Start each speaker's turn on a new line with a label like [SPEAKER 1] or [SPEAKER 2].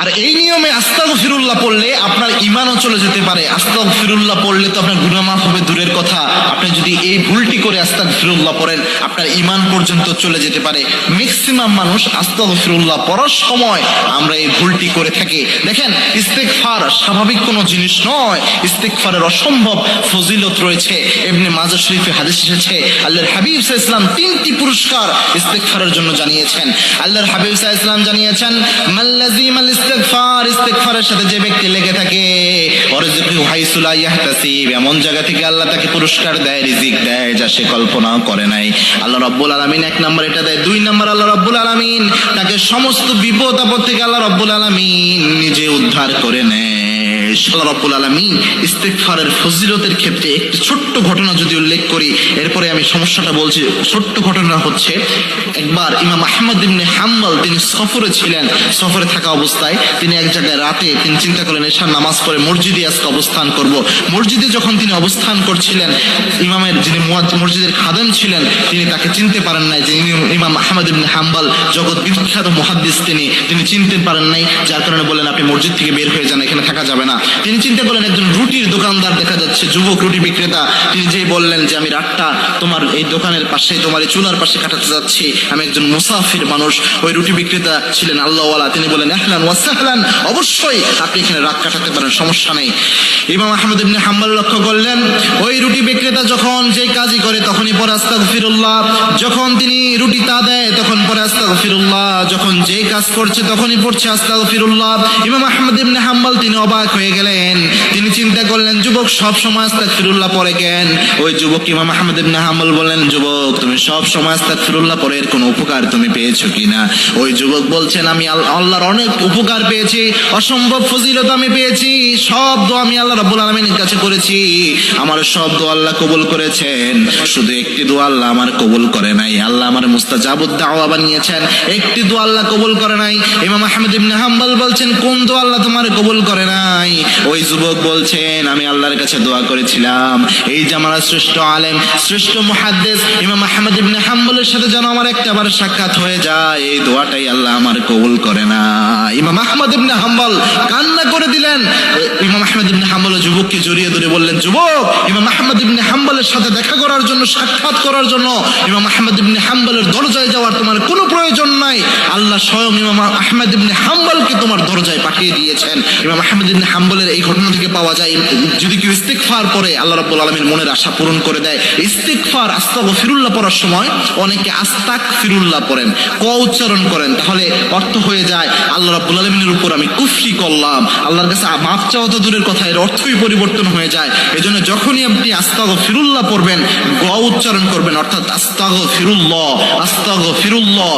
[SPEAKER 1] আর এই নিয়মে আস্তাগ ফিরুল্লাহ পড়লে আপনার ইমানও চলে যেতে পারে। আস্তাগ ফিরুল্লাহ পড়লে তো আপনার গুনামাফ হবে দূরের কথা। আপনি যদি এই ভুলটি করে আস্তাগ ফিরুল্লাহ পড়েন, আপনার ইমান পর্যন্ত চলে যেতে পারে। ম্যাক্সিমাম মানুষ আস্তাগ ফিরুল্লাহ পড়ার সময় আমরা এই ভুলটি করে থাকি। দেখেন ইস্তেকফার স্বাভাবিক কোনো জিনিস নয়। ইস্তেকফারের অসম্ভব ফজিলত রয়েছে। এমনি মাজা শরীফে হাদিস এসেছে, আল্লাহর হাবিব সাহা ইসলাম তিনটি পুরস্কার ইস্তেকফারের জন্য জানিয়েছেন। আল্লাহর হাবিব সাহা ইসলাম জানিয়েছেন মাল্লাজিম আল ইস্তেগফারের সাথে যে ব্যক্তি লেগে থাকে এমন জায়গা থেকে আল্লাহ তাকে পুরস্কার দেয়, রিজিক দেয়, যা সে কল্পনাও করে নাই। আল্লাহ রব্বুল আলামিন এক নম্বর এটা দেয়, দুই নম্বর আল্লাহ রব্বুল আলামিন তাকে সমস্ত বিপদ আপদ থেকে আল্লাহ রব্বুল আলামিন নিজে উদ্ধার করে নেয়। আল্লাহ রব্বুল আলামিন ইস্তেগফারের ফজিলতের ক্ষেত্রে একটি ছোট্ট ঘটনা যদি উল্লেখ করি, এরপরে আমি সমস্যাটা বলছি। ছোট্ট ঘটনা হচ্ছে, একবার ইমাম আহমদ ইবনে হাম্বল তিনি সফরে ছিলেন, সফরে থাকা অবস্থায় তিনি এক জায়গায় রাতে তিনি চিন্তা করলেন, এশার নামাজ পড়ে মসজিদে আজকে অবস্থান করব। মসজিদে যখন তিনি অবস্থান করছিলেন, ইমামের যিনি মসজিদের খাদেম ছিলেন, তিনি তাকে চিনতে পারেন নাই যে ইমাম আহমদ ইবনে হাম্বল, জগৎ বিখ্যাত মহাদ্দিস তিনি। তিনি চিনতে পারেন নাই, যার কারণে বললেন, আপনি মসজিদ থেকে বের হয়ে যান, এখানে থাকা যাবে না। তিনি চিন্তা করলেন একজন রুটির দোকানদার দেখা যাচ্ছে, যুবক, রুটি বিক্রেতা। তিনি যেই বললেন যে, আমি রাতটা তোমার এই দোকানের পাশে, তোমার এই চুলার পাশে কাটাতে যাচ্ছি। আমি একজন মুসাফির মানুষ। ওই রুটি বিক্রেতা ছিলেন আল্লাহওয়ালা। তিনি বলেন আহলান ওয়াসাহলান অবশ্যই আপনি এখানে রাত কাটাতে পারেন, সমস্যা নেই। ইমাম আহমদ ইবনে হাম্বল লক্ষ্য করলেন, ওই রুটি বিক্রেতা যখন যে কাজই করে তখনই পরে আস্তাগফিরুল্লাহ। যখন তিনি রুটি তা দেয়, তখন পরে আস্তাগফিরুল্লাহ। যখন যে কাজ করছে, তখনই পড়ছে আস্তাগফিরুল্লাহ। ইমাম আহমদ ইবনে হাম্বল তিনি অবাক হয়ে গেলেন। তিনি চিন্তা করলেন, যুবক, সব সময় আস্তাগফিরুল্লাহ পড়ে কেন? ওই যুবক ইমাম আহমদ ইবনে হাম্বল বললেন, যুবক, তুমি সব সময় আস্তাগফিরুল্লাহ পড়ে এর কোনো উপকার তুমি পেয়েছ কিনা? ওই যুবক বলছেন, আমি আল্লাহর অনেক উপকার পেয়েছি, অসম্ভব ফজিলত আমি পেয়েছি, সব দোয়া আমি আল্লাহ রাব্বুল আলামিনের কাছে করেছি। আমার সব দোয়া আল্লাহ কবুল করেছেন। শুধু একটি দোয়া আল্লাহ আমার কবুল করে নাই। আল্লাহ আমার মুস্তাজাবুদ দাওয়া বানিয়েছেন। একটি দোয়া আল্লাহ কবুল করে নাই। ইমাম আহমদ ইবনে হাম্বল বলছেন, কোন দোয়া আল্লাহ তোমার কবুল করে নাই? ওই যুবক বলছেন, আমি আল্লাহর কাছে দোয়া করেছিলাম। এই যে আমার শ্রেষ্ঠ আলেম, শ্রেষ্ঠ মহাদ্দেশ ইমাম আহমদ ইবনে হাম্বলের সাথে যেন আমার একটা বার সাক্ষাৎ হয়ে যায়, এই দোয়াটাই আল্লাহ আমার কবুল করে না। ইমাম আহমদ ইবনে হাম্বল কান্না করে দিলেন, ইমাম আহমদ ইবনে হাম্বল যুবককে জড়িয়ে ধরে বললেন, যুবক, ইমাম আহমদ ইবনে হাম্বলের সাথে দেখা করার জন্য, সাক্ষাৎ করার জন্য ইমাম আহমদ ইবনে হাম্বলের দরজায় যাওয়ার তোমার কোনো প্রয়োজন নাই। আল্লাহ স্বয়ং ইমাম আহমদ ইবনে হাম্বলকে তোমার দরজায় পাঠিয়ে দিয়েছেন। ইমাম আহমদ ইবনে হাম্বলের এই ঘটনা থেকে পাওয়া যায়, যদি কেউ ইস্তেকফার পরে আল্লাহ রাব্বুল আলামিন মনের আশা পূরণ করে দেয়। ইস্তেকফার আস্তাগ ফিরুল্লাহ পড়ার সময় অনেকে আস্তাক ফিরুল্লাহ পড়েন, ক উচ্চারণ করেন, তাহলে অর্থ হয়ে যায়, আল্লাহ রাব্বুল আলামিনের উপর আমি কুফরি করলাম। আল্লাহর কাছে মাফ চাওয়া তো দূরের কথা, এর অর্থই পরিবর্তন হয়ে যায়। এই জন্য যখনই আপনি আস্তাগ ফিরুল্লাহ পড়বেন গ উচ্চারণ করবেন, অর্থাৎ আস্তাগ ফিরুল্লাহ আস্তাগ ফিরুল্লাহ